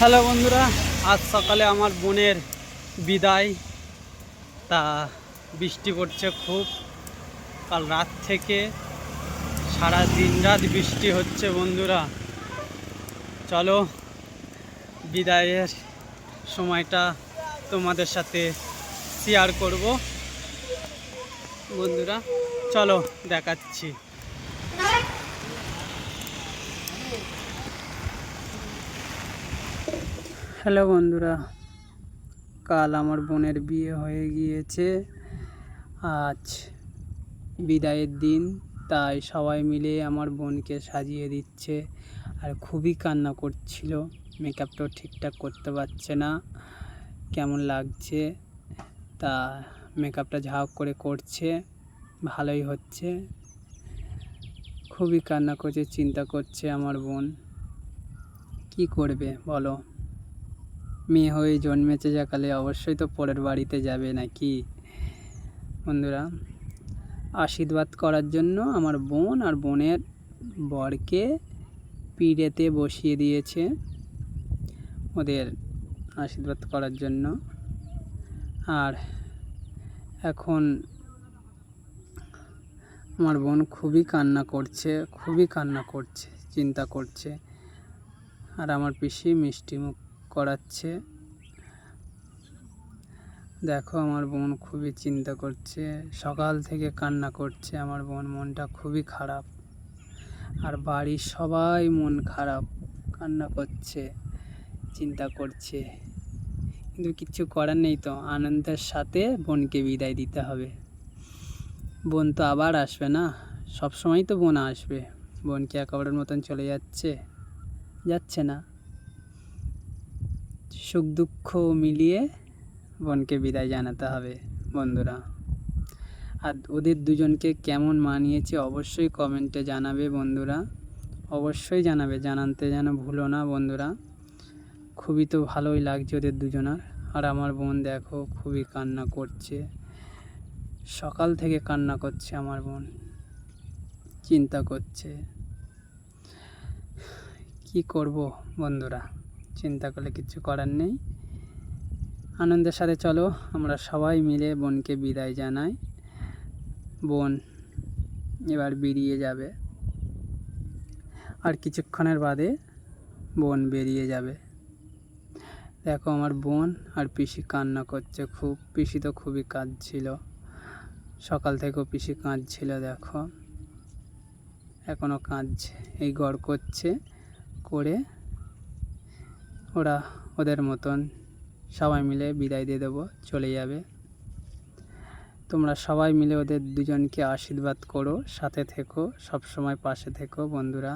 Hello বন্ধুরা, আজ সকালে আমার বোনের বিদায়। তা বৃষ্টি পড়ছে খুব। কাল রাত থেকে সারা দিন রাত বৃষ্টি হচ্ছে বন্ধুরা। চলো, বিদায়ের সময়টা তোমাদের সাথে শেয়ার করব। বন্ধুরা, চলো দেখাচ্ছি। হ্যালো বন্ধুরা, কাল আমার বোনের বিয়ে হয়ে গিয়েছে। আজ বিদায়ের দিন, তাই সবাই মিলে আমার বোনকে সাজিয়ে দিচ্ছে। আর খুবই কান্না করছিল, মেকআপটাও ঠিকঠাক করতে পারছে না, কেমন লাগছে? তা মেকআপটা ঝাঁক করে করছে, ভালোই হচ্ছে। খুবই কান্না করছে, চিন্তা করছে আমার বোন। কি করবে বলো? মেয়ে হয়ে জন্মেছে যাকালে অবশ্যই তো পরের বাড়িতে যাবে নাকি? বন্ধুরা, আশীর্বাদ করার জন্য আমার বোন আর বোনের বরকে পিড়েতে বসিয়ে দিয়েছে ওদের আশীর্বাদ করার জন্য। আর এখন আমার বোন খুবই কান্না করছে, খুবই কান্না করছে, চিন্তা করছে। আর আমার পিসি মিষ্টি মুখ করাচ্ছে। দেখো, আমার বোন খুবই চিন্তা করছে, সকাল থেকে কান্না করছে, আমার বোন মনটা খুবই খারাপ। আর বাড়ির সবাই মন খারাপ, কান্না করছে, চিন্তা করছে। কিন্তু কিচ্ছু করার নেই তো, আনন্দের সাথে বোনকে বিদায় দিতে হবে। বোন তো আবার আসবে না সব সময় তো বোন আসবে। বোন কি একেবারের মতন চলে যাচ্ছে যাচ্ছে না। সুখ দুঃখ মিলিয়ে বোনকে বিদায় জানাতে হবে, বন্ধুরা। আর ওদের দুজনকে কেমন মানিয়েছে অবশ্যই কমেন্টে জানাবে, বন্ধুরা। অবশ্যই জানাবে, জানাতে যেন ভুলো না, বন্ধুরা। খুবই তো ভালোই লাগছে ওদের দুজনার। আর আমার বোন দেখো খুবই কান্না করছে। সকাল থেকে কান্না করছে আমার বোন। চিন্তা করছে। কি করব, বন্ধুরা? চিন্তা করলে কিছু করার নেই। আনন্দের সাথে চলো, আমরা সবাই মিলে বোনকে বিদায় জানাই। বোন এবার বেরিয়ে যাবে। আর কিছুক্ষণের বাদে বোন বেরিয়ে যাবে। দেখো আমার বোন আর পিসি কান্না করছে খুব। পিসি তো খুবই কাঁদছিল। সকাল থেকেও পিসি কাঁদছিল, দেখো। এখনও কাঁদছে, এই গড় করছে, করে ওরা ওদের মতন সবাই মিলে বিদায় দিয়ে দেবো, চলে যাবে। তোমরা সবাই মিলে ওদের দুজনকে আশীর্বাদ করো, সাথে থেকো সব সময় পাশে থেকো বন্ধুরা।